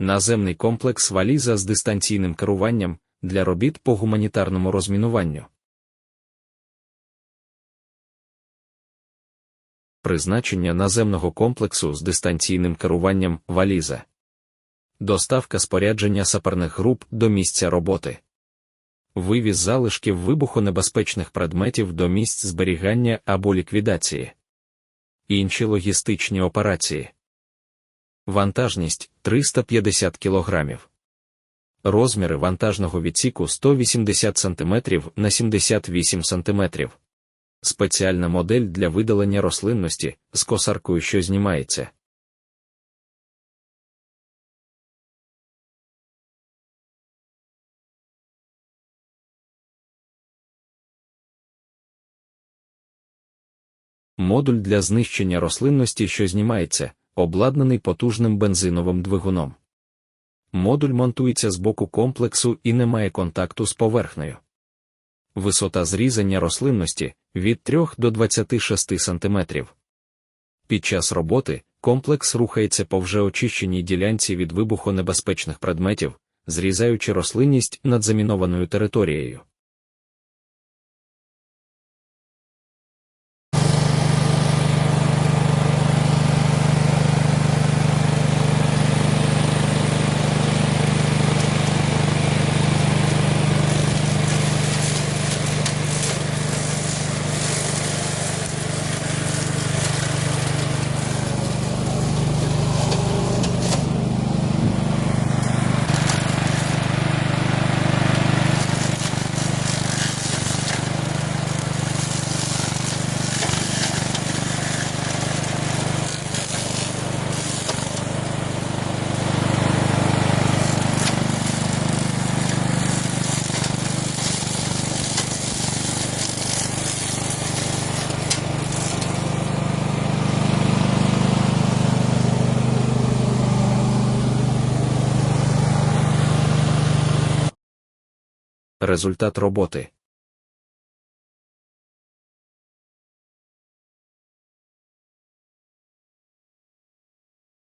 Наземний комплекс валіза з дистанційним керуванням для робіт по гуманітарному розмінуванню. Призначення наземного комплексу з дистанційним керуванням валіза. Доставка спорядження саперних груп до місця роботи. Вивіз залишків вибухонебезпечних предметів до місць зберігання або ліквідації. Інші логістичні операції. Вантажність 350 кг. Розміри вантажного відсіку 180 см на 78 см. Спеціальна модель для видалення рослинності з косаркою, що знімається. Модуль для знищення рослинності, що знімається, обладнаний потужним бензиновим двигуном. Модуль монтується з боку комплексу і не має контакту з поверхнею. Висота зрізання рослинності від 3 до 26 см. Під час роботи комплекс рухається по вже очищеній ділянці від вибухонебезпечних предметів, зрізаючи рослинність над замінованою територією. Результат роботи